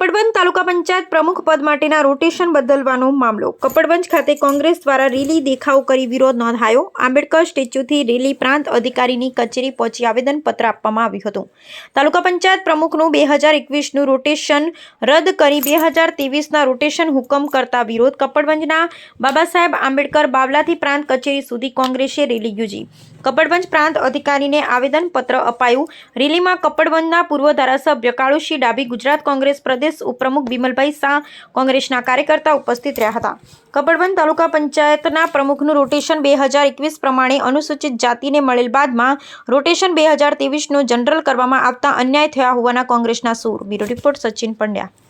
પંચાયત પ્રમુખ પદ માટેના રોટેશન બદલવાનો મામલો. કપડવંજ ખાતે કોંગ્રેસ દ્વારા રેલી દેખાવ કરી વિરોધ નોંધાયો. આંબેડકર સ્ટેચ્યુથી રેલી પ્રાંત અધિકારીની કચેરી પહોંચી આવેદનપત્ર આપવામાં આવ્યું હતું. તાલુકા પંચાયત પ્રમુખનું બે હજાર એકવીસનું રોટેશન રદ કરી બે હજાર ત્રેવીસના રોટેશન હુકમ કરતા વિરોધ કપડવંજના બાબા સાહેબ આંબેડકર બાવલાથી પ્રાંત કચેરી સુધી કોંગ્રેસે રેલી યોજી. કપડવંજ પ્રાંત અધિકારીને આવેદનપત્ર અપાયું. રેલીમાં કપડવંજના પૂર્વ ધારાસભ્ય કાળુશી ડાભી ગુજરાત કોંગ્રેસ પ્રદેશ ઉપપ્રમુખ બિમલભાઈ શાહ કોંગ્રેસના કાર્યકર્તા ઉપસ્થિત રહ્યા હતા. કપડબંધ તાલુકા પંચાયતના પ્રમુખનું રોટેશન બે હજાર એકવીસ પ્રમાણે અનુસૂચિત જાતિને મળેલ બાદમાં રોટેશન બે હજાર ત્રેવીસનું જનરલ કરવામાં આવતા અન્યાય થયા હોવાના કોંગ્રેસના સૂર. Bureau report Sachin Pandya.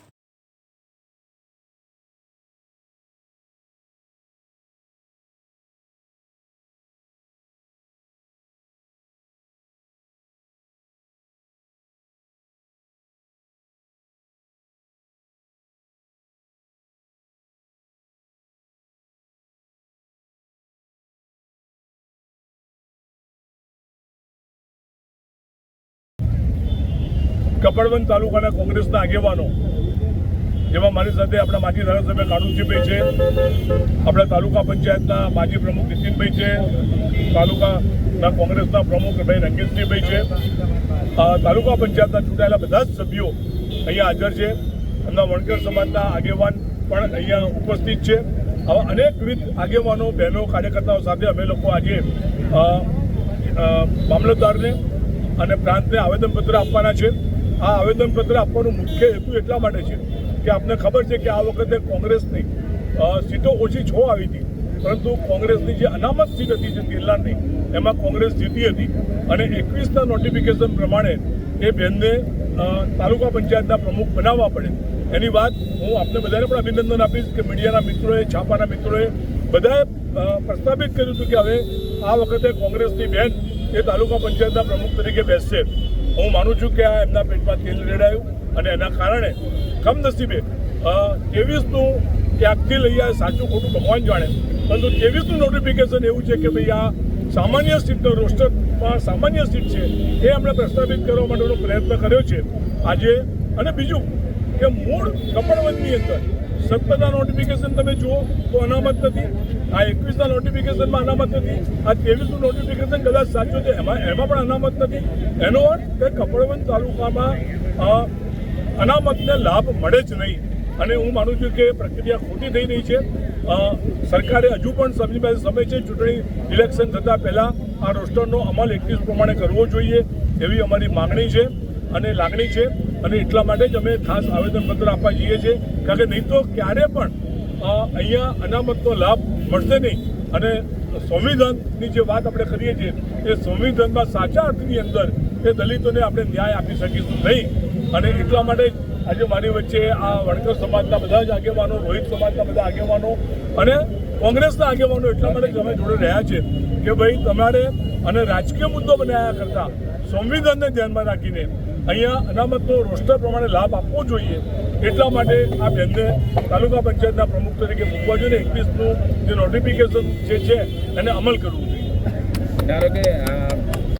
Kapadvanj તાલુકાના કોંગ્રેસના આગેવાનો, જેમાં મારી સાથે આપણા માજી ધારાસભ્ય કાળુજીભાઈ છે, આપણા તાલુકા પંચાયતના માજી પ્રમુખ નીતિનભાઈ છે, તાલુકાના કોંગ્રેસના પ્રમુખ ભાઈ રંગેશજીભાઈ છે. તાલુકા પંચાયતના ચૂંટાયેલા બધા જ સભ્યો અહીંયા હાજર છે. એમના વણકર સમાજના આગેવાન પણ અહીંયા ઉપસ્થિત છે. આવા અનેકવિધ આગેવાનો, બહેનો, કાર્યકર્તાઓ સાથે અમે લોકો આજે મામલતદારને અને પ્રાંતને આવેદનપત્ર આપવાના છે. આ આવેદનપત્ર આપવાનો મુખ્ય હેતુ એટલા માટે છે કે આપને ખબર છે કે આ વખતે કોંગ્રેસની સીટો ઓછી છ આવી હતી. પરંતુ કોંગ્રેસની જે અનામત સીટ હતી જે તેરલાની એમાં કોંગ્રેસ જીતી હતી અને એકવીસના નોટિફિકેશન પ્રમાણે એ બેનને તાલુકા પંચાયતના પ્રમુખ બનાવવા પડે. એની વાત હું આપને બધાને પણ અભિનંદન આપીશ કે મીડિયાના મિત્રોએ છાપાના મિત્રોએ બધાએ અ, પ્રસ્થાપિત કર્યું હતું કે હવે આ વખતે કોંગ્રેસની બેન એ તાલુકા પંચાયતના પ્રમુખ તરીકે બેસશે. હું માનું છું કે આ એમના પેટમાં તેલ રેડાયું અને એના કારણે કમનસીબે ત્રેવીસનું ક્યાંકથી લઈ આવે સાચું ખોટું ભગવાન જાણે. પરંતુ ત્રેવીસનું નોટિફિકેશન એવું છે કે ભાઈ આ સામાન્ય સીટનો રોસ્ટરમાં સામાન્ય સીટ છે, એ એમણે પ્રસ્થાપિત કરવા માટેનો પ્રયત્ન કર્યો છે. આજે અને બીજું કે મૂળ કપડવંતની અંદર સત્તરના નોટિફિકેશન તમે જુઓ તો અનામત નથી. આ એકવીસના નોટિફિકેશનમાં અનામત નથી. આ ત્રેવીસનું નોટિફિકેશન કદાચ સાચું છે, એમાં એમાં પણ અનામત નથી. એનો અર્થ કે કપડવંત તાલુકામાં અનામતને લાભ મળે જ નહીં. અને હું માનું છું કે પ્રક્રિયા ખોટી થઈ રહી છે. સરકારે હજુ પણ સમજી પાસે સમય છે, ચૂંટણી ઇલેક્શન થતાં પહેલાં આ રોસ્ટરનો અમલ એકવીસ પ્રમાણે કરવો જોઈએ એવી અમારી માગણી છે. અને લાગણી છે. અને એટલા માટે જ અમે ખાસ આવેદનપત્ર આપવા જઈએ છીએ. કારણ કે નહીં તો ક્યારે પણ અહીંયા અનામતનો લાભ મળશે નહીં. અને સંવિધાનની જે વાત આપણે કરીએ છીએ, એ સંવિધાનમાં સાચા અર્થની અંદર એ દલિતોને આપણે ન્યાય આપી શકીશું નહીં. અને એટલા માટે આજે મારી વચ્ચે આ વણકર સમાજના બધા જ આગેવાનો, રોહિત સમાજના બધા આગેવાનો અને કોંગ્રેસના આગેવાનો એટલા માટે જ અમે જોડે રહ્યા છે કે ભાઈ તમારે અને રાજકીય મુદ્દો બનાવ્યા કરતાં સંવિધાનને ધ્યાનમાં રાખીને અહીંયા અનામતનો રોસ્ટર પ્રમાણે લાભ આપવો જોઈએ. એટલા માટે આ બેનને તાલુકા પંચાયતના પ્રમુખ તરીકે મૂકવા જોઈએ એકવીસનું જે નોટિફિકેશન જે છે એને અમલ કરવું જોઈએ. ધારો કે